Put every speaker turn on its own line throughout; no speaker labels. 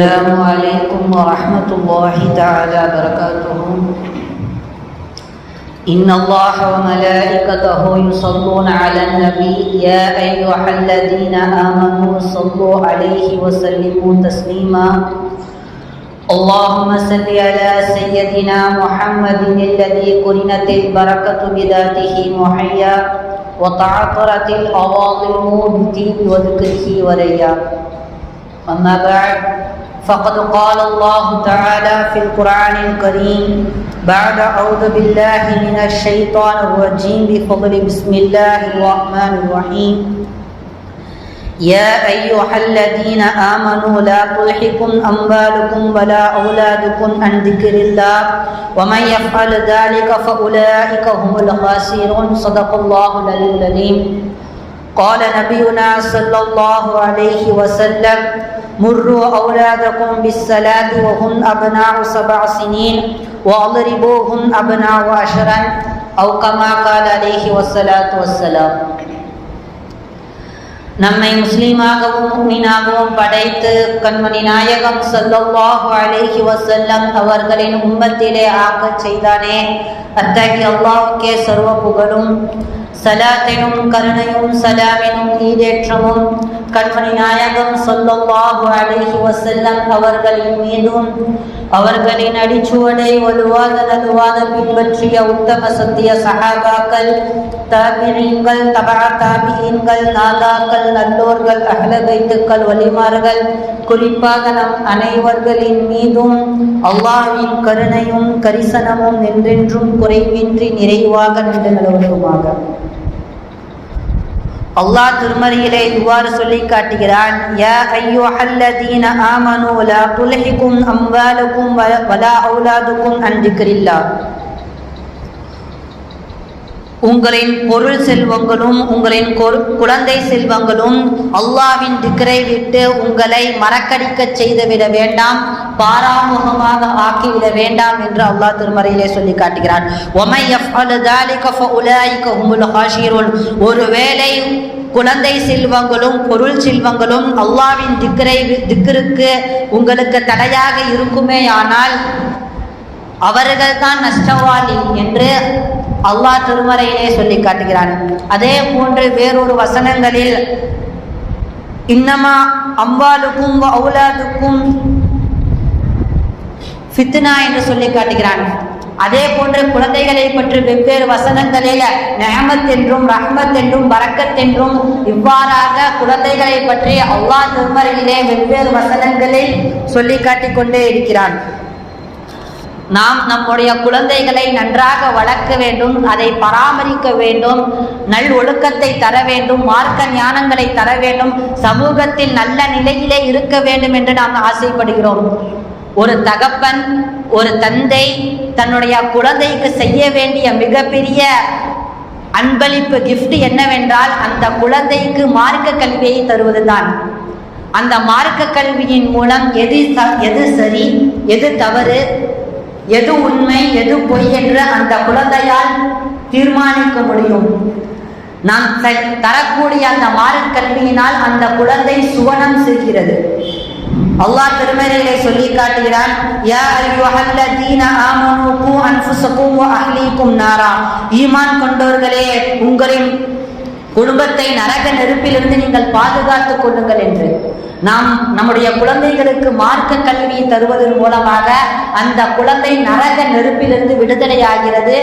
السلام عليكم ورحمة الله تعالى وبركاته. إن الله وملائكته يصلون على النبي. يا أيها الذين آمنوا صلوا عليه وسلموا تسليما. اللهم صل على سيدنا محمد الذي قرنت البركة بذاته محيا وتعطرت الأواضم بطيب وذكره وريا أما بعد فقد قال الله تعالى في القرآن الكريم بعد أعوذ بالله من الشيطان الرجيم بفضل بسم الله الرحمن الرحيم. يا أيها الذين آمنوا لا تلحكم أموالكم ولا أولادكم عن ذكر الله ومن يفعل ذلك فأولئك هم الخاسرون. صدق الله العلي العليم قال نبينا صلى الله عليه وسلم مروا أولادكم بالصلاة وهم أبناء سبع سنين واضربوهن أبناء عشرا أو كما قال عليه والصلاة والسلام நம்மை முஸ்லீமாகவும் முக்மீனாகவும் படைத்து கண்மணி நாயகம் சல்லல்லாஹு அலைஹி வசல்லம் அவர்களின் உம்மத்திலே ஆக்கச் செய்தானே அத்தகைய அல்லாஹுக்கே சர்வ புகழும் சலாத்தினும் கருணையும் சலாமினும் ஈடேற்றமும் கண்மணி நாயகம் சொல்லல்லாஹு அலைஹி வசல்லம் அவர்களின் மீதும் அவர்களின் அடிச்சுவடை வலுவாத நலுவாத பின்பற்றிய உத்தம சத்திய சஹாபாக்கள் தாபிரீன்கள் தபா தாபியீன்கள் நாதாக்கள் நல்லோர்கள் அகல வைத்துக்கள் வலிமார்கள் குறிப்பாக நம் அனைவர்களின் மீதும் அவ்வாவின் கருணையும் கரிசனமும் என்றென்றும் குறைவின்றி நிறைவாக நின்று நிலவட்டுமாக அல்லாஹ் திருமறையிலே இவ்வாறு சொல்லி காட்டுகிறான் யா ஐயோஹல்லதீன ஆமனு லா துல்ஹிக்கும் அம்வாலுக்கும் வலா அவுலாதுக்கும் அன் திக்ரில்லாஹ் உங்களின் பொருள் செல்வங்களும் உங்களின் குழந்தை செல்வங்களும் அல்லாவின் திக்கரை விட்டு உங்களை மறக்கடிக்க செய்துவிட வேண்டாம் பாராமுகமாக ஆக்கிவிட வேண்டாம் என்று அல்லாஹ் திருமறையிலே சொல்லி காட்டுகிறான். ஒருவேளை குழந்தை செல்வங்களும் பொருள் செல்வங்களும் அல்லாவின் திக்கரை திக்கருக்கு உங்களுக்கு தடையாக இருக்குமே ஆனால் அவர்கள்தான் நஷ்டவாளி என்று அல்லாஹ் திருமறையிலே சொல்லி காட்டுகிறான். அதே போன்று வேறொரு வசனங்களில் இன்னமா அம்பாலுக்கும் அவுலாதுக்கும் ஃபித்னா என்று சொல்லி காட்டுகிறான். அதே போன்று குழந்தைகளை பற்றி வெவ்வேறு வசனங்களில் நேமத் என்றும் ரஹ்மத் என்றும் பரக்கத் என்றும் இவ்வாறாக குழந்தைகளை பற்றி அல்லாஹ் திருமறையிலே வெவ்வேறு வசனங்களில் சொல்லி காட்டிக் கொண்டே இருக்கிறான். நாம் நம்முடைய குழந்தைகளை நன்றாக வளர்க்க வேண்டும் அதை பராமரிக்க வேண்டும் நல் ஒழுக்கத்தை தர வேண்டும் மார்க்க ஞானங்களை தர வேண்டும் சமூகத்தில் நல்ல நிலையிலே இருக்க வேண்டும் என்று நாம் ஆசைப்படுகிறோம். ஒரு தகப்பன் ஒரு தந்தை தன்னுடைய குழந்தைக்கு செய்ய வேண்டிய மிகப்பெரிய அன்பளிப்பு கிஃப்ட் என்னவென்றால் அந்த குழந்தைக்கு மார்க்க கல்வியை தருவதுதான். அந்த மார்க்க கல்வியின் மூலம் எது எது சரி எது தவறு எது உண்மை எது பொய் என்று அந்த குழந்தையால் தீர்மானிக்க முடியும். நாம் தரக்கூடிய அந்த மார்க் கல்வியினால் அந்த குழந்தை சுவனம் செய்கிறது. அல்லாஹ் திருமறையிலே சொல்லி காட்டுகிறான் யா அய்யுஹல்லதீன ஆமனு கு அன்ஃபுஸக்கும் வ அஹ்லீக்கும் நாரா. ஈமான் கொண்டவர்களே உங்களின் குடும்பத்தை நரக நெருப்பிலிருந்து நீங்கள் பாதுகாத்துக் கொள்ளுங்கள் என்று. நாம் நம்முடைய குழந்தைகளுக்கு மார்க்க கல்வியை தருவதன் மூலமாக அந்த குழந்தை நரக நெருப்பிலிருந்து விடுதலையாகிறது.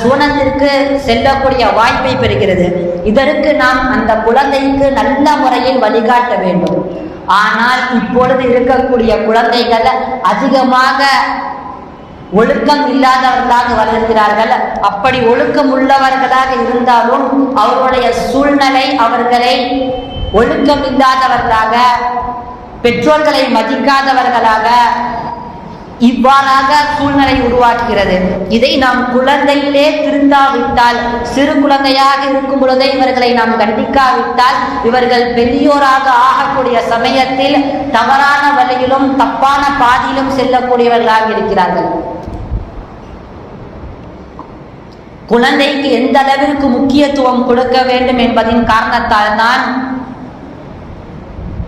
சூனத்திற்கு செல்லக்கூடிய வாய்ப்பை பெறுகிறது. இதற்கு நாம் அந்த குழந்தைக்கு நல்ல முறையில் வழிகாட்ட வேண்டும். ஆனால் இப்பொழுது இருக்கக்கூடிய குழந்தைகள் அதிகமாக ஒழுக்கம் இல்லாதவர்களாக வளர்கிறார்கள் அப்படி ஒழுக்கம் உள்ளவர்களாக இருந்தாலும் அவருடைய சூழ்நிலை அவர்களை ஒழுக்கம் இல்லாதவர்களாக பெற்றோர்களை மதிக்காதவர்களாக இவ்வாறாக சூழ்நிலை உருவாக்குகிறது. இதை நாம் குழந்தையிலே திருந்தாவிட்டால் சிறு குழந்தையாக இருக்கும் பொழுதே இவர்களை நாம் கண்டிக்காவிட்டால் இவர்கள் பெரியோராக ஆகக்கூடிய சமயத்தில் தவறான வழியிலும் தப்பான பாதியிலும் செல்லக்கூடியவர்களாக இருக்கிறார்கள். குழந்தைக்கு எந்த அளவிற்கு முக்கியத்துவம் கொடுக்க வேண்டும் என்பதின் காரணத்தால் தான்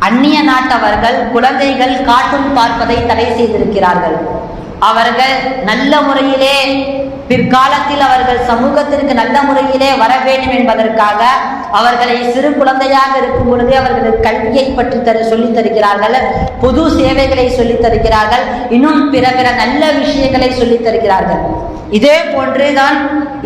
அந்நிய நாட்டவர்கள் குழந்தைகள் காட்டும் பார்ப்பதை தடை செய்திருக்கிறார்கள். அவர்கள் நல்ல முறையிலே பிற்காலத்தில் அவர்கள் சமூகத்திற்கு நல்ல முறையிலே வர வேண்டும் என்பதற்காக அவர்களை சிறு குழந்தையாக இருக்கும் பொழுதே அவர்களுக்கு கல்வியை பற்றி தரு சொல்லித் தருகிறார்கள். பொது சேவைகளை சொல்லித் தருகிறார்கள். இன்னும் பிற பிற நல்ல விஷயங்களை சொல்லித் தருகிறார்கள். இதே போன்றுதான்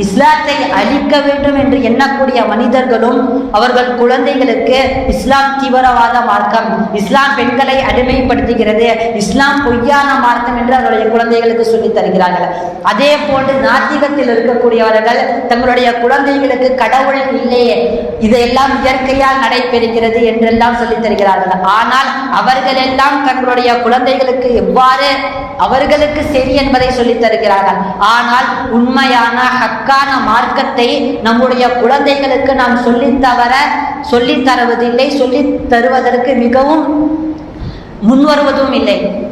இஸ்லாத்தை அழிக்க வேண்டும் என்று எண்ணக்கூடிய மனிதர்களும் அவர்கள் குழந்தைகளுக்கு இஸ்லாம் தீவிரவாத மார்க்கம் இஸ்லாம் பெண்களை அடிமைப்படுத்துகிறது இஸ்லாம் பொய்யான மார்க்கம் என்று அவருடைய குழந்தைகளுக்கு சொல்லித் தருகிறார்கள். அதே போன்று நாத்திகத்தில் இருக்கக்கூடியவர்கள் தங்களுடைய குழந்தைகளுக்கு கடவுள் இல்லையே இதையெல்லாம் இயற்கையால் நடைபெறுகிறது என்றெல்லாம் சொல்லித் தருகிறார்கள். ஆனால் அவர்கள் எல்லாம் தங்களுடைய குழந்தைகளுக்கு எவ்வாறு அவர்களுக்கு சரி என்பதை சொல்லித் தருகிறார்கள். ஆனால் உண்மையான ஹக்கான மார்க்கத்தை நம்முடைய குழந்தைகளுக்கு நாம் சொல்லி தவற சொல்லித் தருவதில்லை சொல்லி தருவதற்கு மிகவும் முன்வருவதும் இல்லை.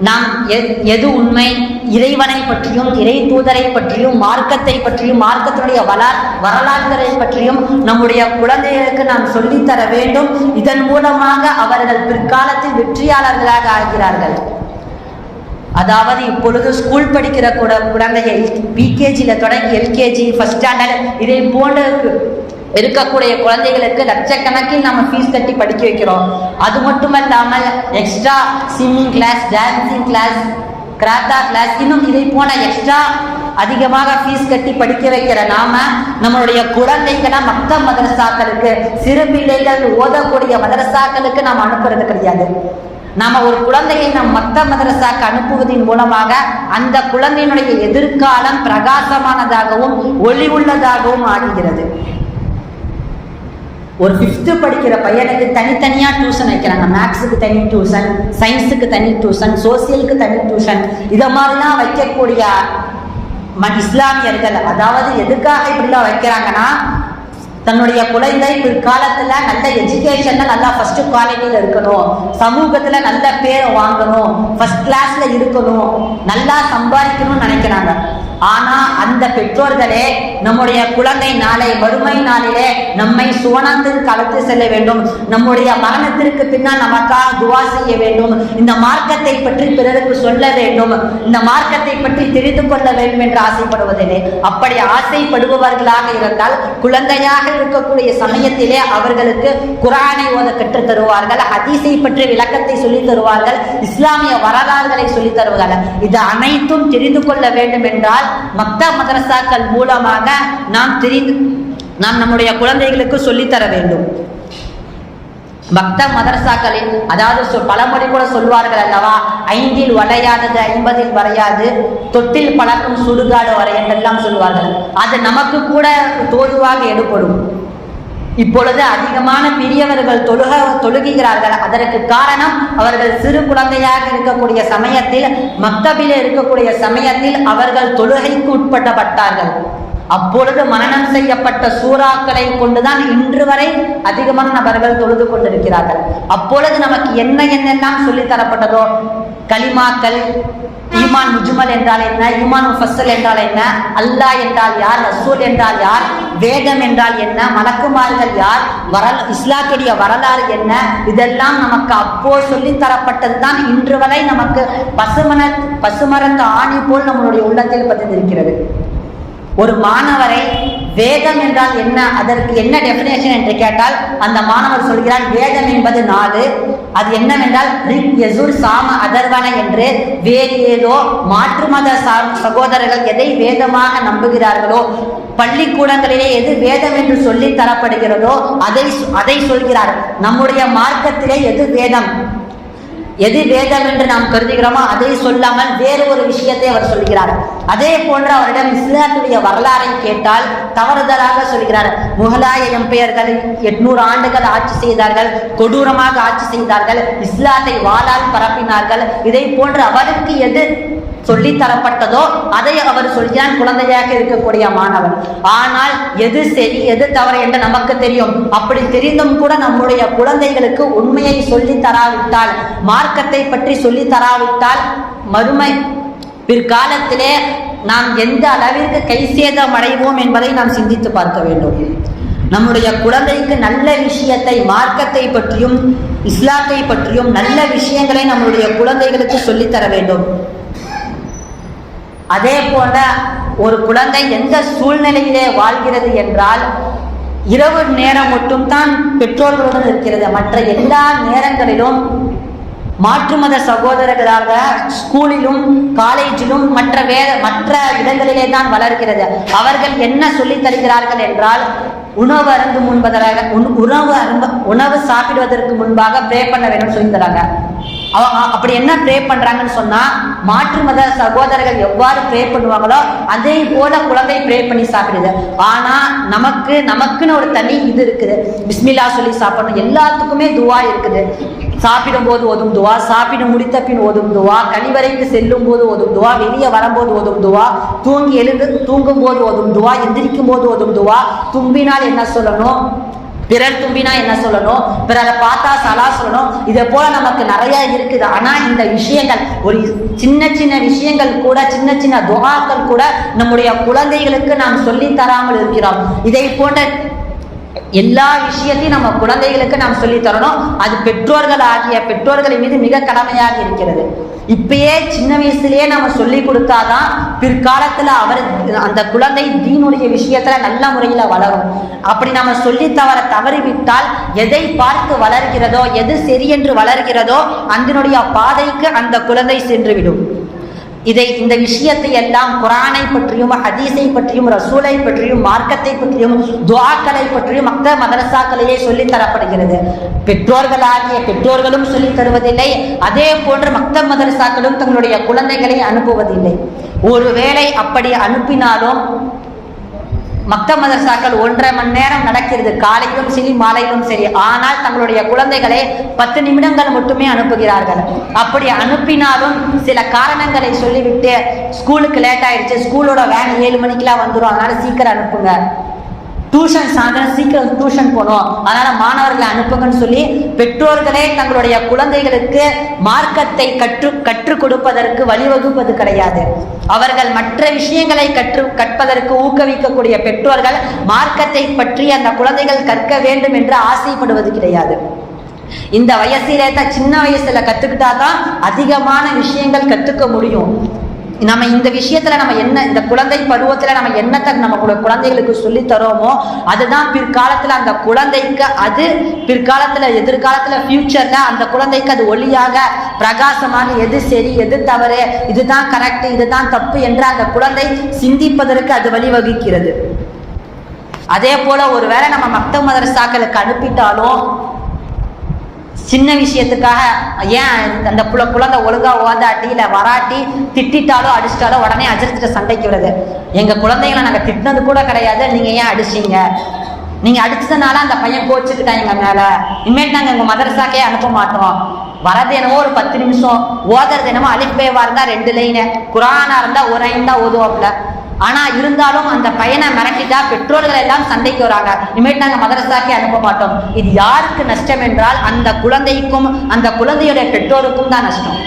நாம் எ- எது உண்மை? இறைவனை பற்றியும் இறை தூதரை பற்றியும் மார்க்கத்தை பற்றியும் மார்க்கத்தினுடைய வள வரலாற்றை பற்றியும் நம்முடைய குழந்தைகளுக்கு நாம் சொல்லித் தர வேண்டும். இதன் மூலமாக அவர்கள் பிற்காலத்தில் வெற்றியாளர்களாக ஆகிறார்கள். அதாவது இப்பொழுது ஸ்கூல் படிக்கிற கூட குழந்தைகள் பிகேஜியில் தொடங்கி எல்கேஜி ஃபஸ்ட் ஸ்டாண்டர்ட் இதை போன்ற இருக்கக்கூடிய குழந்தைகளுக்கு லட்சக்கணக்கில் நம்ம ஃபீஸ் கட்டி படிக்க வைக்கிறோம். அது மட்டுமல்லாமல் extra swimming class dancing class karate class இன்னும் இதை போன எக்ஸ்ட்ரா அதிகமாக ஃபீஸ் கட்டி படிக்க வைக்கிற நாம நம்மளுடைய குழந்தைகளை மக்க மதரசாக்களுக்கு சிறு பிள்ளைகள் ஓதக்கூடிய மதரசாக்களுக்கு நாம் அனுப்புறது கிடையாது. நாம ஒரு குழந்தையை நம் மத்த மதரசாக்கு அனுப்புவதன் மூலமாக அந்த குழந்தையினுடைய எதிர்காலம் பிரகாசமானதாகவும் ஒளி உள்ளதாகவும் ஆகுகிறது ஒரு ஃபிஃப்த்து படிக்கிற பையனுக்கு தனித்தனியாக டியூஷன் வைக்கிறாங்க. மேக்ஸுக்கு தனி டியூஷன் சயின்ஸுக்கு தனி டியூஷன் சோசியலுக்கு தனி டியூஷன் இதை மாதிரிலாம் வைக்கக்கூடிய ம இஸ்லாமியர்கள் அதாவது எதுக்காக இப்படிலாம் வைக்கிறாங்கன்னா தன்னுடைய குழந்தை பிற்காலத்துல நல்ல எஜுகேஷன்ல நல்லா ஃபர்ஸ்ட் குவாலிட்டியில இருக்கணும். சமூகத்துல நல்ல பேரை வாங்கணும். ஃபர்ஸ்ட் கிளாஸ்ல இருக்கணும். நல்லா சம்பாதிக்கணும்னு நினைக்கிறாங்க. ஆனா அந்த பெற்றோர்களே நம்முடைய குழந்தை நாளை வறுமை நாளிலே நம்மை சுவனத்திற்கு அழைத்து செல்ல வேண்டும். நம்முடைய மரணத்திற்கு பின்னால் நமக்காக துவா செய்ய வேண்டும். இந்த மார்க்கத்தை பற்றி பிறருக்கு சொல்ல வேண்டும். இந்த மார்க்கத்தை பற்றி தெரிந்து கொள்ள வேண்டும் என்று ஆசைப்படுவதில்லை. அப்படி ஆசைப்படுபவர்களாக இருந்தால் குழந்தையாக இருக்கக்கூடிய சமயத்திலே அவர்களுக்கு குரானை ஓத கற்றுத் தருவார்கள் ஹதீஸை பற்றி விளக்கத்தை சொல்லித் தருவார்கள் இஸ்லாமிய வரலாறுகளை சொல்லித் தருவார்கள். இது அனைத்தும் தெரிந்து கொள்ள வேண்டும் என்றால் மக்தா மதரசாக்கள் மூலமாக நாம் தெரிந்து நாம் நம்முடைய குழந்தைகளுக்கு சொல்லித் தர வேண்டும். பக்த மதரசாக்களில் அதாவது பழமொழி கூட சொல்வார்கள் அல்லவா ஐந்தில் வளையாதது ஐம்பதில் வரையாது தொட்டில் பழக்கும் சுடுகாடு வரை என்றெல்லாம் சொல்வார்கள். அது நமக்கு கூட தோதுவாக எடுப்படும் இப்பொழுது அதிகமான பெரியவர்கள் தொழுக தொழுகிறார்கள். அதற்கு காரணம் அவர்கள் சிறு குழந்தையாக இருக்கக்கூடிய சமயத்தில் மக்தபில் இருக்கக்கூடிய சமயத்தில் அவர்கள் தொழுகைக்கு உட்பட்டப்பட்டார்கள். அப்பொழுது மரணம் செய்யப்பட்ட சூறாக்களை கொண்டுதான் இன்று வரை அதிகமான நபர்கள் தொழுது கொண்டிருக்கிறார்கள். அப்பொழுது நமக்கு என்ன என்னெல்லாம் சொல்லித் தரப்பட்டதோ கலிமாக்கள் ஈமான் முஜுமல் என்றால் என்ன? ஈமான் முஃபஸ்ஸல் என்றால் என்ன? அல்லாஹ் என்றால் யார்? ரசூல் என்றால் யார்? வேதம் என்றால் என்ன? மலக்குமார்கள் யார்? வரல் இஸ்லாத்துடைய வரலாறு என்ன? இதெல்லாம் நமக்கு அப்போ சொல்லித் தரப்பட்டது தான் இன்று வரை நமக்கு பசுமன பசுமரத்து ஆணி போல் நம்மளுடைய உள்ளத்தில் பதிந்திருக்கிறது. ஒரு மாணவரை வேதம் என்றால் என்ன? அதற்கு என்ன டெபினேஷன் என்று கேட்டால் அந்த மாணவர் சொல்கிறார் வேதம் என்பது நாலு அது என்னவென்றால் ரிக் யசுர் சாம அதர்வன என்று வேறு ஏதோ மாற்று மத சா- சகோதரர்கள் எதை வேதமாக நம்புகிறார்களோ பள்ளிக்கூடங்களிலே எது வேதம் என்று சொல்லி தரப்படுகிறதோ அதை அதை சொல்கிறார். நம்முடைய மார்க்கத்திலே எது வேதம்? எது வேதம் என்று நாம் கருதுகிறோமோ அதை சொல்லாமல் வேறு ஒரு விஷயத்தை அவர் சொல்கிறார். அதே போன்று அவரிடம் இஸ்லாத்துடைய வரலாறை கேட்டால் தவறுதலாக சொல்கிறார். முகலாய எம்பெயர்கள் எட்நூறு ஆண்டுகள் ஆட்சி செய்தார்கள் கொடூரமாக ஆட்சி செய்தார்கள் இஸ்லாத்தை வாழால் பரப்பினார்கள். இதை போன்று அவருக்கு எது சொல்லித்தரப்பட்டதோ அதை அவர் சொல்கிறான் குழந்தையாக இருக்கக்கூடிய மாணவன். ஆனால் எது சரி எது தவறு என்று நமக்கு தெரியும். அப்படி தெரிந்தும் கூட நம்முடைய குழந்தைகளுக்கு உண்மையை சொல்லித் தராவிட்டால் மார்க்கத்தை பற்றி சொல்லித் தராவிட்டால் மறுமை. பிற்காலத்திலே நாம் எந்த அளவிற்கு கை சேதம் அடைவோம் என்பதை நாம் சிந்தித்து பார்க்க வேண்டும். நம்முடைய குழந்தைக்கு நல்ல விஷயத்தை மார்க்கத்தை பற்றியும் இஸ்லாத்தை பற்றியும் நல்ல விஷயங்களை நம்முடைய குழந்தைகளுக்கு சொல்லித்தர வேண்டும். அதே போல ஒரு குழந்தை எந்த சூழ்நிலையிலே வாழ்கிறது என்றால் இரவு நேரம் மட்டும்தான் பெற்றோர்களுடன் இருக்கிறது. மற்ற எல்லா நேரங்களிலும் மாற்று மத சகோதரர்களாக ஸ்கூலிலும் காலேஜிலும் மற்ற வே மற்ற இடங்களிலே தான் வளர்கிறது. அவர்கள் என்ன சொல்லித் தருகிறார்கள் என்றால் உணவு அருந்து முன்பதாக உணவு அரும்ப உணவு சாப்பிடுவதற்கு முன்பாக ப்ரே பண்ண வேண்டும் சொல்லி தராங்க. அப்படி என்ன ப்ரே பண்றாங்கன்னு சொன்னா மாற்று மத சகோதரர்கள் எவ்வாறு ப்ரே பண்ணுவாங்களோ அதே போல குழந்தை ப்ரே பண்ணி சாப்பிடுது. ஆனா நமக்கு நமக்குன்னு ஒரு தனி இது இருக்குது. பிஸ்மில்லா சொல்லி சாப்பிடணும். எல்லாத்துக்குமே துவா இருக்குது. சாப்பிடும் போது ஒதும் துவா சாப்பிட முடித்த பின் ஒதும் துவா கழிவறைக்கு செல்லும் போது ஒதும் துவா வெளியே வரும்போது ஒதும் துவா தூங்கி எழுந்து தூங்கும் போது ஒதும் துவா எந்திரிக்கும் போது ஒதும் துவா தும்பினால் என்ன சொல்லணும்? பிறர் தும்பினா என்ன சொல்லணும்? பிறரை பார்த்தா சலா சொல்லணும். இதை போல நமக்கு நிறைய இருக்குது. ஆனா இந்த விஷயங்கள் ஒரு சின்ன சின்ன விஷயங்கள் கூட சின்ன சின்ன துகாக்கள் கூட நம்முடைய குழந்தைகளுக்கு நாம் சொல்லித் தராமல் இருக்கிறோம். இதை போன்ற எல்லா விஷயத்தையும் நம்ம குழந்தைகளுக்கு நாம் சொல்லித் தரணும். அது பெற்றோர்கள் ஆகிய பெற்றோர்களின் மீது மிக கடமையாக இருக்கிறது. இப்பயே சின்ன வயசுலயே நம்ம சொல்லி கொடுத்தாதான் பிற்காலத்துல அவர் அந்த குழந்தை தீனுடைய விஷயத்துல நல்ல முறையில வளரும். அப்படி நம்ம சொல்லி தவற தவறிவிட்டால் எதை பார்த்து வளர்கிறதோ எது சரி என்று வளர்கிறதோ அதனுடைய பாதைக்கு அந்த குழந்தை சென்று விடும் இதை இந்த விஷயத்தை எல்லாம் குரானை பற்றியும் ஹதீஸை பற்றியும் ரசூலை பற்றியும் மார்க்கத்தை பற்றியும் துவாக்களை பற்றியும் மத்த மதரசாக்களையே சொல்லித் தரப்படுகிறது. பெற்றோர்களாகிய பெற்றோர்களும் சொல்லித் தருவதில்லை. அதே போன்று மத்த மதரசாக்களும் தங்களுடைய குழந்தைகளை அனுப்புவதில்லை. ஒருவேளை அப்படி அனுப்பினாலும் மக்க மதரசாக்கள் ஒன்றரை மணி நேரம் நடக்கிறது. காலையிலும் சரி மாலையிலும் சரி. ஆனால் தங்களுடைய குழந்தைகளை பத்து நிமிடங்கள் மட்டுமே அனுப்புகிறார்கள். அப்படி அனுப்பினாலும் சில காரணங்களை சொல்லிவிட்டு ஸ்கூலுக்கு லேட் ஆயிடுச்சு. ஸ்கூலோட வேன் ஏழு மணிக்கெல்லாம் வந்துடும் அதனால சீக்கிரம் அனுப்புங்க. டியூஷன் சாயந்தரம் சீக்கிரம் டியூஷன் போகணும். அதனால மாணவர்களை அனுப்புங்கன்னு சொல்லி பெற்றோர்களே தங்களுடைய குழந்தைகளுக்கு மார்க்கத்தை கற்று கற்றுக் கொடுப்பதற்கு வழிவகுப்பது கிடையாது. அவர்கள் மற்ற விஷயங்களை கற்று கற்பதற்கு ஊக்குவிக்கக்கூடிய பெற்றோர்கள் மார்க்கத்தை பற்றி அந்த குழந்தைகள் கற்க வேண்டும் என்று ஆசைப்படுவது கிடையாது. இந்த வயசிலே தான் சின்ன வயசுல கத்துக்கிட்டாதான் அதிகமான விஷயங்கள் கத்துக்க முடியும். நம்ம இந்த விஷயத்துல நம்ம என்ன இந்த குழந்தை பருவத்துல நம்ம என்னத்தை நம்ம குழந்தைகளுக்கு சொல்லி தரோமோ அதுதான் பிற்காலத்துல அந்த குழந்தைக்கு அது பிற்காலத்துல எதிர்காலத்துல ஃபியூச்சர்ல அந்த குழந்தைக்கு அது ஒளியாக பிரகாசமாக எது சரி எது தவறு இதுதான் கரெக்ட் இதுதான் தப்பு என்று அந்த குழந்தை சிந்திப்பதற்கு அது வழிவகுக்கிறது. அதே போல ஒருவேளை நம்ம மக்த மதரசாக்களுக்கு அனுப்பிட்டாலும் சின்ன விஷயத்துக்காக ஏன் அந்த புல குழந்தை ஒழுங்கா ஓதாட்டி இல்லை வராட்டி திட்டிட்டாலோ அடிச்சிட்டாலோ உடனே அஜர்த்திட்ட சண்டைக்கு வருது எங்க குழந்தைங்களை நாங்கள் திட்டினது கூட கிடையாது. நீங்க ஏன் அடிச்சீங்க? நீங்க அடிச்சதுனால அந்த பையன் கோச்சுக்கிட்டான் எங்கள் மேல. இனிமேட்டு நாங்க எங்க மதரசாக்கே அனுப்ப மாட்டோம். வரது என்னமோ ஒரு பத்து நிமிஷம். ஓதுறது என்னமோ அலிப்பேவா இருந்தா ரெண்டு லைனு குரானா இருந்தா ஒரு ஐந்தா தான் ஓதுவாப்புல. ஆனா இருந்தாலும் அந்த பையனை மிரட்டிட்டா பெற்றோர்கள் எல்லாம் சண்டைக்கு வராங்க. இனிமேட்டு நாங்க மதரசாக்கே அனுப்ப மாட்டோம். இது யாருக்கு நஷ்டம் என்றால் அந்த குழந்தைக்கும் அந்த குழந்தையுடைய பெற்றோருக்கும் தான் நஷ்டம்.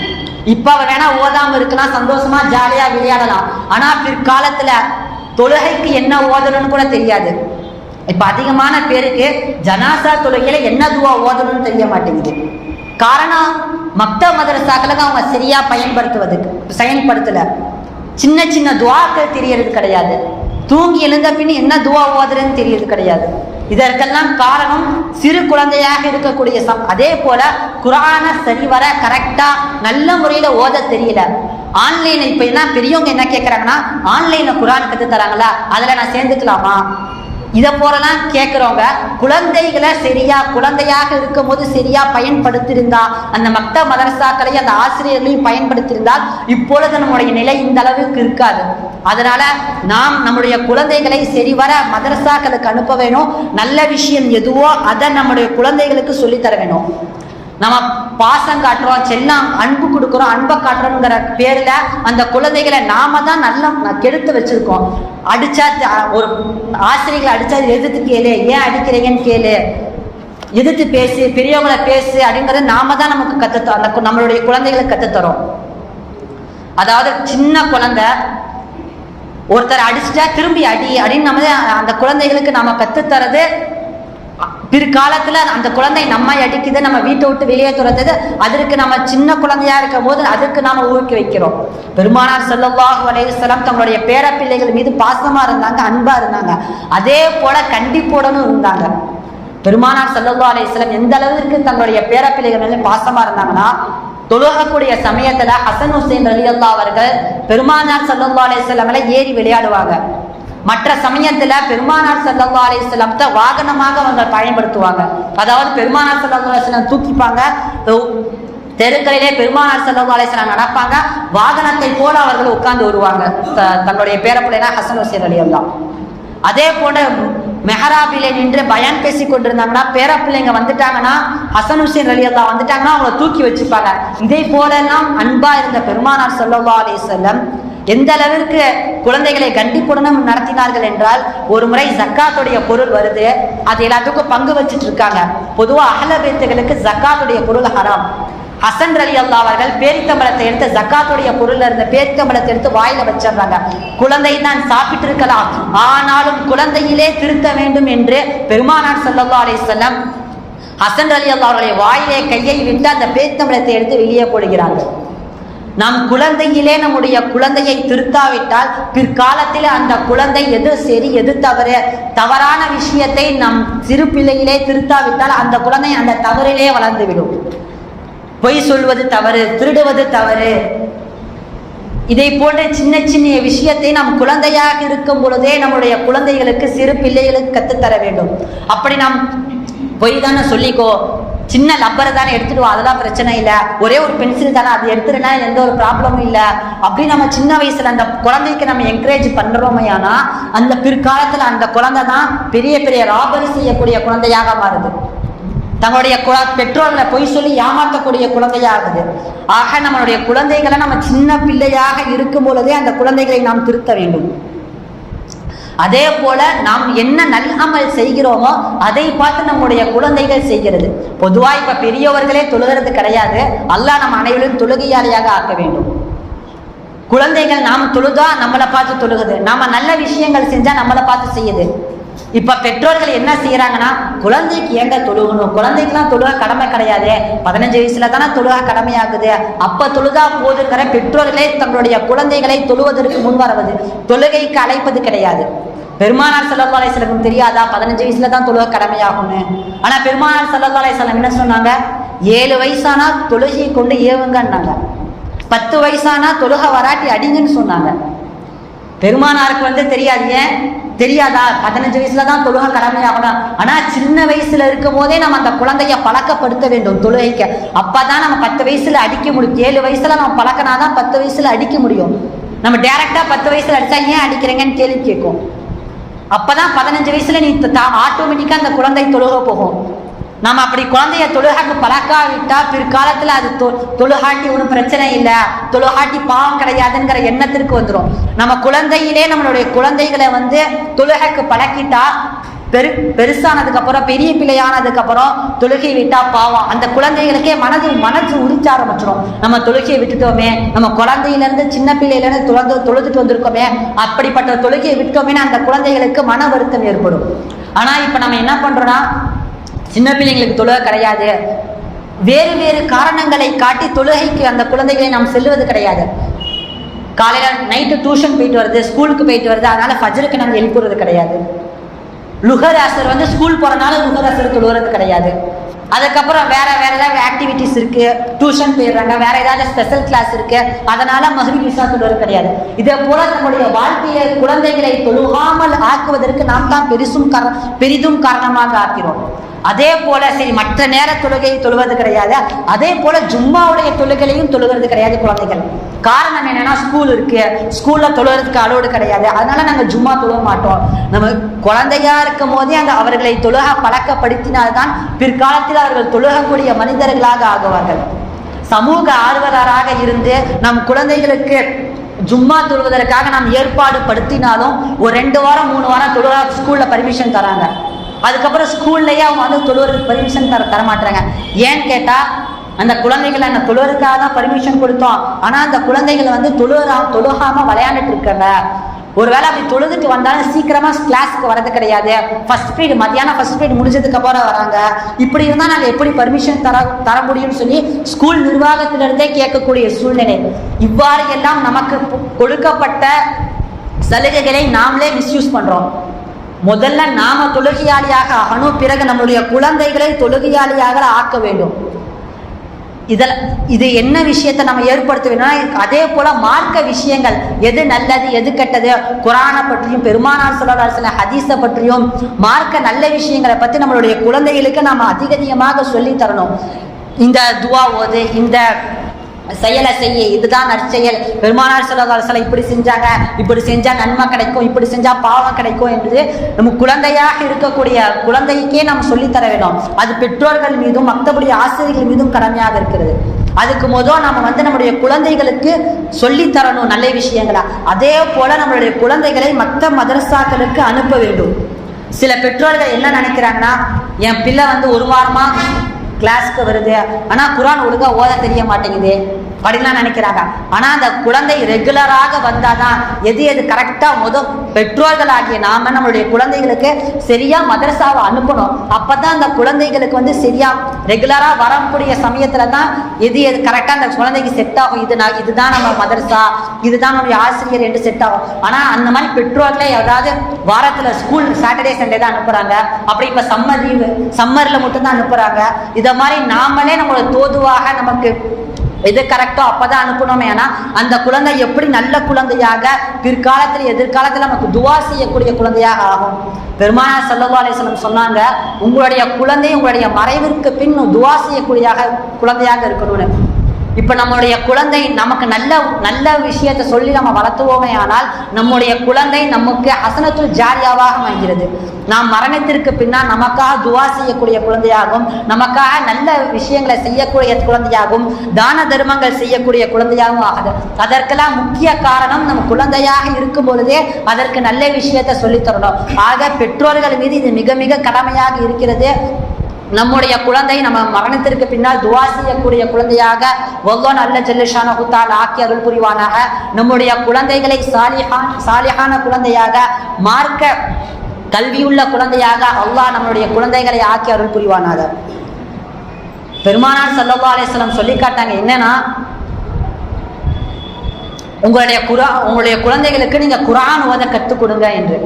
இப்ப அவன் வேணா ஓதாம இருக்கலாம் சந்தோஷமா ஜாலியா விளையாடலாம். ஆனா பிற்காலத்துல தொழுகைக்கு என்ன ஓதணும்னு கூட தெரியாது. இப்ப அதிகமான பேருக்கு ஜனாசா தொழுகையில என்ன துவா ஓதணும்னு தெரிய மாட்டேங்குது. காரணம் மக்த மதரசாக்களை அவங்க சரியா பயன்படுத்துவதுக்கு செயல்படுத்தல. சின்ன சின்ன துவாக்கள் தெரியறது கிடையாது. தூங்கி எழுந்த பின் என்ன துவா ஓதுறதுன்னு தெரியறது கிடையாது. இதற்கெல்லாம் காரணம் சிறு குழந்தையாக இருக்கக்கூடிய சம் அதே போல குரான சரிவர கரெக்டா நல்ல முறையில ஓத தெரியல. ஆன்லைன் இப்ப என்ன பெரியவங்க என்ன கேட்கறாங்கன்னா ஆன்லைன்ல குரான் கத்து தராங்களா? அதுல நான் சேர்ந்துக்கலாமா? இதை போலலாம் கேட்குறவங்க குழந்தைகளை சரியா குழந்தையாக இருக்கும் போது சரியா பயன்படுத்தியிருந்தா அந்த மக்த மதரசாக்களையும் அந்த ஆசிரியர்களையும் பயன்படுத்தியிருந்தால் இப்பொழுது நம்முடைய நிலை இந்த அளவுக்கு இருக்காது. அதனால நாம் நம்முடைய குழந்தைகளை சரிவர மதரசாக்களுக்கு அனுப்ப வேணும். நல்ல விஷயம் எதுவோ அதை நம்முடைய குழந்தைகளுக்கு சொல்லித் தர வேணும். நம்ம பாசம் காட்டுறோம் செல்லம் அன்பு கொடுக்குறோம் அன்பை காட்டுறோங்கிற பேர்ல அந்த குழந்தைகளை நாம தான் நல்லா கெடுத்து வச்சிருக்கோம். அடிச்சா ஒரு ஆசிரியர்களை அடிச்சா எதிர்த்து கேளு ஏன் அடிக்கிறீங்கன்னு கேளு. எதிர்த்து பேசு பெரியவங்களை பேசு அப்படிங்கிறத நாம தான் நமக்கு கத்துத்தரோம் அந்த நம்மளுடைய குழந்தைகளுக்கு கத்துத்தரோம். அதாவது சின்ன குழந்தை ஒருத்தர் அடிச்சுட்டா திரும்பி அடி அப்படின்னு நம்ம அந்த குழந்தைகளுக்கு நாம கத்துத்தரது பிற்காலத்துல அந்த குழந்தை நம்மை அடிக்குது நம்ம வீட்டை விட்டு வெளியே துறந்தது அதற்கு நம்ம சின்ன குழந்தையா இருக்கும் போது அதற்கு நாம ஊக்கி வைக்கிறோம். பெருமானார் செல்லவாக அலைஹி தங்களுடைய தங்களுடைய பேரப்பிள்ளைகள் மீது பாசமா இருந்தாங்க அன்பா இருந்தாங்க. அதே போல கண்டிப்புடனும் இருந்தாங்க. பெருமானார் செல்லவா அலைஹி எந்த அளவிற்கு தங்களுடைய பேரப்பிள்ளைகள் மேல பாசமா இருந்தாங்கன்னா தொழுகக்கூடிய சமயத்துல ஹசன் ஹுசைன் அல்லா அவர்கள் பெருமானார் ஸல்லல்லாஹு அலைஹி ஏறி விளையாடுவாங்க. மற்ற சமயத்துல பெருமானார் சல்லா அலைஹி தான் வாகனமாக அவங்க பயன்படுத்துவாங்க. அதாவது பெருமானார் சல்லா அலிஸ்லாம் தூக்கிப்பாங்க. தெருக்களிலே பெருமானார் ஸல்லல்லாஹு அலைஹி நடப்பாங்க. வாகனத்தை போல அவர்கள் உட்கார்ந்து வருவாங்க. தன்னுடைய தங்களுடைய பேரப்பிள்ளைனா ஹசன் ஹுசேன் அலி அல்லா அதே போல மெஹராபிலே நின்று பயான் பேசி கொண்டிருந்தாங்கன்னா பேரப்பிள்ளைங்க வந்துட்டாங்கன்னா ஹசன் ஹுசேன் அலி அல்லா வந்துட்டாங்கன்னா அவங்கள தூக்கி வச்சுப்பாங்க. இதே போலெல்லாம் அன்பா இருந்த பெருமானார் ஸல்லல்லாஹு அலைஹி செல்லம் எந்த அளவிற்கு குழந்தைகளை கண்டிப்புடனும் நடத்தினார்கள் என்றால் ஒரு முறை ஜக்காத்துடைய பொருள் வருது. அது எல்லாத்துக்கும் பங்கு வச்சுட்டு இருக்காங்க. பொதுவாக அகலபேத்துகளுக்கு ஜக்காத்துடைய பொருள் ஹராம். ஹசன் அலி அல்லா அவர்கள் பேரிக்கம்பளத்தை எடுத்து ஜக்காத்துடைய பொருள்ல இருந்த பேரிக்கம்பளத்தை எடுத்து வாயில வச்சிடுறாங்க. குழந்தை தான் சாப்பிட்டு இருக்கலாம் ஆனாலும் குழந்தையிலே திருத்த வேண்டும் என்று பெருமானார் சல்லா அலி சொல்லம் ஹசன் அலி அல்லா அவர்களை வாயிலே கையை விட்டு அந்த பேரிக்கம்பளத்தை எடுத்து வெளியே போடுகிறார்கள் நம் குழந்தையிலே நம்முடைய குழந்தையை திருத்தாவிட்டால் பிற்காலத்தில் அந்த குழந்தை எது சரி எது தவறு தவறான விஷயத்தை நம் சிறு பிள்ளையிலே திருத்தாவிட்டால் அந்த குழந்தை அந்த தவறிலே வளர்ந்துவிடும். பொய் சொல்வது தவறு திருடுவது தவறு. இதை போன்ற சின்ன சின்ன விஷயத்தை நாம் குழந்தையாக இருக்கும் பொழுதே நம்முடைய குழந்தைகளுக்கு சிறு பிள்ளைகளுக்கு கற்றுத்தர வேண்டும். அப்படி நாம் பொய் தானே சொல்லிக்கோ சின்ன லப்பரை தானே எடுத்துட்டு அதெல்லாம் பிரச்சனை இல்லை. ஒரே ஒரு பென்சில் தானே அது எடுத்துருனா எந்த ஒரு ப்ராப்ளமும் இல்லை. அப்படி நம்ம சின்ன வயசுல அந்த குழந்தைக்கு நம்ம என்கரேஜ் பண்றோமையானா அந்த பிற்காலத்துல அந்த குழந்தை தான் பெரிய பெரிய ராபரி செய்யக்கூடிய குழந்தையாக மாறுது. தங்களுடைய குழ பெற்றோர்களை பொய் சொல்லி ஏமாற்றக்கூடிய குழந்தையாகுது ஆக நம்மளுடைய குழந்தைகளை நம்ம சின்ன பிள்ளையாக இருக்கும் பொழுதே அந்த குழந்தைகளை நாம் திருத்த வேண்டும். அதே போல நாம் என்ன நல்லமல் செய்கிறோமோ அதை பார்த்து நம்முடைய குழந்தைகள் செய்கிறது. பொதுவாக இப்ப பெரியவர்களே தொழுகிறது கிடையாது. அல்லாஹ் நம்ம அனைவரும் தொழுகையாளியாக ஆக்க வேண்டும். குழந்தைகள் நாம் தொழுதா நம்மளை பார்த்து தொழுகுது. நாம நல்ல விஷயங்கள் செஞ்சா நம்மளை பார்த்து செய்யுது. இப்ப பெற்றோர்கள் என்ன செய்யறாங்கன்னா குழந்தைக்கு ஏங்க தொழுகணும்? குழந்தைக்குலாம் தொழுக கடமை கிடையாது. பதினஞ்சு வயசுல தானே தொழுக கடமையாகுது. அப்ப தொழுதா போதுங்கிற பெற்றோர்களே தங்களுடைய குழந்தைகளை தொழுவதற்கு முன் வரவது. தொழுகைக்கு அழைப்பது கிடையாது. பெருமானார் ஸல்லல்லாஹு அலைஹி தெரியாதா? பதினஞ்சு வயசுல தான் தொழுக கடமையாகும்னு. ஆனா பெருமானார் ஸல்லல்லாஹு அலைஹி என்ன சொன்னாங்க? ஏழு வயசானா தொழுகை கொண்டு ஏவுங்கன்னாங்க. பத்து வயசானா தொழுக வராட்டி அடிங்கன்னு சொன்னாங்க. பெருமானாருக்கு வந்து தெரியாது ஏன் தெரியாதா? பதினஞ்சு வயசுல தான் தொழுகை கடமையாகணும். ஆனா சின்ன வயசுல இருக்கும் போதே நம்ம அந்த குழந்தைய பழக்கப்படுத்த வேண்டும் தொழுகைக்கு. அப்பதான் நம்ம பத்து வயசுல அடிக்க முடியும். ஏழு வயசுல நம்ம பழக்கினாதான் பத்து வயசுல அடிக்க முடியும். நம்ம டைரக்டா பத்து வயசுல அடிச்சா ஏன் அடிக்கிறீங்கன்னு கேள்வி கேட்கும். அப்பதான் பதினஞ்சு வயசுல நீ ஆட்டோமேட்டிக்கா அந்த குழந்தை தொழுக போகும். நம்ம அப்படி குழந்தைய தொழுகாக்கு பழக்காவிட்டா பிற்காலத்துல அது தொ தொழுகாட்டி ஒன்றும் பிரச்சனை இல்லை. தொழுகாட்டி பாவம் கிடையாதுங்கிற எண்ணத்திற்கு வந்துடும் நம்ம குழந்தையிலே நம்மளுடைய குழந்தைகளை வந்து தொழுகைக்கு பழக்கிட்டா பெரு பெருசானதுக்கு அப்புறம் பெரிய பிள்ளையானதுக்கு அப்புறம் தொழுகை விட்டா பாவம். அந்த குழந்தைகளுக்கே மனது மனசு உரிச்ச ஆரம்பிச்சிடும் நம்ம தொழுகையை விட்டுட்டோமே நம்ம குழந்தையில இருந்து சின்ன பிள்ளையில இருந்து தொழுதுட்டு வந்திருக்கோமே அப்படிப்பட்ட தொழுகையை விட்டோமே அந்த குழந்தைகளுக்கு மன வருத்தம் ஏற்படும். ஆனா இப்ப நம்ம என்ன பண்றோம்னா சின்ன பிள்ளைங்களுக்கு தொழுகை கிடையாது. வேறு வேறு காரணங்களை காட்டி தொழுகைக்கு அந்த குழந்தைகளை நாம் செல்வது கிடையாது. காலையில நைட்டு டியூஷன் போயிட்டு வருது ஸ்கூலுக்கு போயிட்டு வருது அதனால ஃபஜருக்கு நம்ம எழுப்புறது கிடையாது. லுகர் அசர் வந்து ஸ்கூல் போறனால லுகர் அசர் தொழுகிறது கிடையாது. அதுக்கப்புறம் வேற வேற ஏதாவது ஆக்டிவிட்டிஸ் இருக்கு டியூஷன் போயிடுறாங்க வேற ஏதாவது ஸ்பெஷல் கிளாஸ் இருக்கு அதனால மகிழ்ச்சி விசா தொழுவது கிடையாது. இதே போல நம்முடைய வாழ்க்கையை குழந்தைகளை தொழுகாமல் ஆக்குவதற்கு நாம் தான் பெரிசும் பெரிதும் காரணமாக ஆக்கிறோம். அதே போல சரி மற்ற நேர தொழுகையை தொழுவது கிடையாது. அதே போல ஜும்மாவுடைய தொழுகையும் தொழுகிறது கிடையாது குழந்தைகள். காரணம் என்னன்னா ஸ்கூல் இருக்கு. ஸ்கூல்ல தொழுகிறதுக்கு அலோடு கிடையாது. அதனால நாங்க ஜும்மா தொழுவ மாட்டோம். நம்ம குழந்தையா இருக்கும் போதே அந்த அவர்களை தொழுக பழக்கப்படுத்தினால்தான் பிற்காலத்தில் அவர்கள் தொழுகக்கூடிய மனிதர்களாக ஆகுவார்கள். சமூக ஆர்வலராக இருந்து நம் குழந்தைகளுக்கு ஜும்மா தொழுவதற்காக நாம் ஏற்பாடு படுத்தினாலும் ஒரு ரெண்டு வாரம் மூணு வாரம் தொழுக ஸ்கூல்ல பர்மிஷன் தராங்க. அதுக்கப்புறம் ஸ்கூல்லையே அவங்க வந்து தொழுவருக்கு பர்மிஷன் தர தரமாட்டுறாங்க. ஏன்னு கேட்டால் அந்த குழந்தைகளை அந்த தொழுவருக்காக தான் பர்மிஷன் கொடுத்தோம். ஆனால் அந்த குழந்தைகளை வந்து தொழுவரா தொழுகாமல் விளையாண்டுட்டு இருக்காங்க. ஒருவேளை அப்படி தொழுதுட்டு வந்தாலும் சீக்கிரமா கிளாஸ்க்கு வரது கிடையாது. ஃபர்ஸ்ட் பீரியட் மத்தியானம் ஃபர்ஸ்ட் பீரியட் முடிஞ்சதுக்கு அப்புறம் வராங்க. இப்படி இருந்தால் நாங்கள் எப்படி பர்மிஷன் தர தர முடியும்னு சொல்லி ஸ்கூல் நிர்வாகத்திலிருந்தே கேட்கக்கூடிய சூழ்நிலை. இவ்வாறு எல்லாம் நமக்கு கொடுக்கப்பட்ட சலுகைகளை நாமளே மிஸ்யூஸ் பண்றோம். முதல்ல நாம தொழுகையாளியாக ஆகணும். பிறகு நம்மளுடைய குழந்தைகளை தொழுகையாளியாக ஆக்க வேண்டும். இதில் இது என்ன விஷயத்தை நம்ம ஏற்படுத்த வேணும்னா அதே போல மார்க்க விஷயங்கள் எது நல்லது எது கெட்டது குரானை பற்றியும் பெருமானார் சொல்லலார் சில ஹதீஸை பற்றியும் மார்க்க நல்ல விஷயங்களை பற்றி நம்மளுடைய குழந்தைகளுக்கு நாம் அதிக அதிகமாக சொல்லித் தரணும். இந்த துவா ஓது இந்த செயலை செய்ய இதுதான் நற்செயல் பெருமானார் சில இப்படி செஞ்சாங்க இப்படி செஞ்சா நன்மை கிடைக்கும் இப்படி செஞ்சா பாவம் கிடைக்கும் என்று நம்ம குழந்தையாக இருக்கக்கூடிய குழந்தைக்கே நாம் சொல்லித்தர வேண்டும் அது பெற்றோர்கள் மீதும் மற்றபடி ஆசிரியர்கள் மீதும் கடமையாக இருக்கிறது. அதுக்கு முதல் நம்ம வந்து நம்முடைய குழந்தைகளுக்கு சொல்லி தரணும் நல்ல விஷயங்களா. அதே போல நம்மளுடைய குழந்தைகளை மற்ற மதரசாக்களுக்கு அனுப்ப வேண்டும். சில பெற்றோர்கள் என்ன நினைக்கிறாங்கன்னா என் பிள்ளை வந்து ஒரு வாரமா கிளாஸ்க்கு வருது. ஆனால் குரான் ஒழுங்கா ஓத தெரிய மாட்டேங்குது அப்படின்லாம் நினைக்கிறாங்க. ஆனால் அந்த குழந்தை ரெகுலராக வந்தால் தான் எது எது கரெக்டாக முத பெற்றோர்கள் ஆகிய நாம நம்மளுடைய குழந்தைகளுக்கு சரியாக மதரசாவை அனுப்பணும். அப்போ தான் அந்த குழந்தைகளுக்கு வந்து சரியாக ரெகுலராக வரக்கூடிய சமயத்தில் தான் எது எது கரெக்டாக அந்த குழந்தைக்கு செட் ஆகும். இது நான் இதுதான் நம்ம மதரசா இதுதான் நம்முடைய ஆசிரியர் என்று செட் ஆகும். ஆனால் அந்த மாதிரி பெற்றோர்களே ஏதாவது வாரத்தில் ஸ்கூல் சாட்டர்டே சண்டே தான் அனுப்புகிறாங்க அப்படி இப்போ சம்மர் லீவு சம்மரில் மட்டும்தான் அனுப்புகிறாங்க இதை அந்த மாதிரி நாமளே நம்மளோட தோதுவாக நமக்கு எது கரெக்டோ அப்பதான் அனுப்பணுமே ஏன்னா அந்த குழந்தை எப்படி நல்ல குழந்தையாக பிற்காலத்தில் எதிர்காலத்தில் நமக்கு துவா செய்யக்கூடிய குழந்தையாக ஆகும். பெருமானார் சல்லா அலிஸ்லம் சொன்னாங்க உங்களுடைய குழந்தை உங்களுடைய மறைவிற்கு பின் துவா செய்யக்கூடியாக குழந்தையாக இருக்கணும்னு. இப்போ நம்மளுடைய குழந்தை நமக்கு நல்ல நல்ல விஷயத்தை சொல்லி நம்ம வளர்த்துவோமே ஆனால் நம்முடைய குழந்தை நமக்கு அசனத்துள் ஜாரியாவாக அமைகிறது. நாம் மரணத்திற்கு பின்னால் நமக்காக துவா செய்யக்கூடிய குழந்தையாகவும் நமக்காக நல்ல விஷயங்களை செய்யக்கூடிய குழந்தையாகவும் தான தர்மங்கள் செய்யக்கூடிய குழந்தையாகவும் ஆகுது. அதற்கெல்லாம் முக்கிய காரணம் நம்ம குழந்தையாக இருக்கும் பொழுதே அதற்கு நல்ல விஷயத்தை சொல்லித்தரணும் ஆக பெற்றோர்கள் மீது இது மிக மிக கடமையாக இருக்கிறது. நம்முடைய குழந்தை நம்ம மரணத்திற்கு பின்னால் துவா செய்யக்கூடிய குழந்தையாக ஒவ்வொரு அல்ல ஜெல்லிஷான குத்தால் ஆக்கி அருள் புரிவானாக. நம்முடைய குழந்தைகளை சாலிஹான் சாலிஹான குழந்தையாக மார்க்க கல்வியுள்ள குழந்தையாக அல்லாஹ் நம்மளுடைய குழந்தைகளை ஆக்கி அருள் புரிவானாக. பெருமானார் சல்லா அலிஸ்லாம் சொல்லி காட்டாங்க என்னன்னா உங்களுடைய குரா உங்களுடைய குழந்தைகளுக்கு நீங்க குரான் ஓத கற்றுக் கொடுங்க என்று.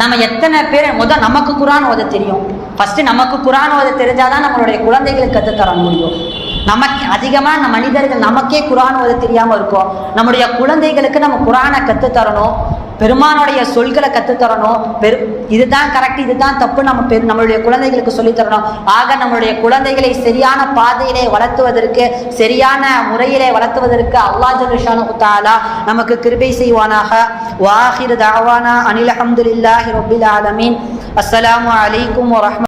நம்ம எத்தனை பேர் முதல் நமக்கு குரான் ஓத தெரியும். ஃபர்ஸ்ட் நமக்கு குரான் ஓத தெரிஞ்சாதான் நம்மளுடைய குழந்தைகளுக்கு கற்றுத்தர முடியும். நமக்கு அதிகமாக நம்ம மனிதர்கள் நமக்கே குரான் ஓத தெரியாமல் இருக்கோம். நம்முடைய குழந்தைகளுக்கு நம்ம குரானை கற்றுத்தரணும். பெருமானுடைய சொல்களை கற்றுத்தரணும் பெரு இதுதான் கரெக்ட் இதுதான் தப்பு. நம்ம பெரு நம்மளுடைய குழந்தைகளுக்கு சொல்லித் தரணும் ஆக நம்மளுடைய குழந்தைகளை சரியான பாதையிலே வளர்த்துவதற்கு சரியான முறையிலே வளர்த்துவதற்கு அல்லாஹ் ஜல்லுஷானு தாலா நமக்கு கிருபை செய்வானாக. வாஹிர் தாவானா அனில் அஹமதுல்லாஹி ரபில் ஆலமீன். அஸ்லாம் வலைக்கம் வரஹ்ம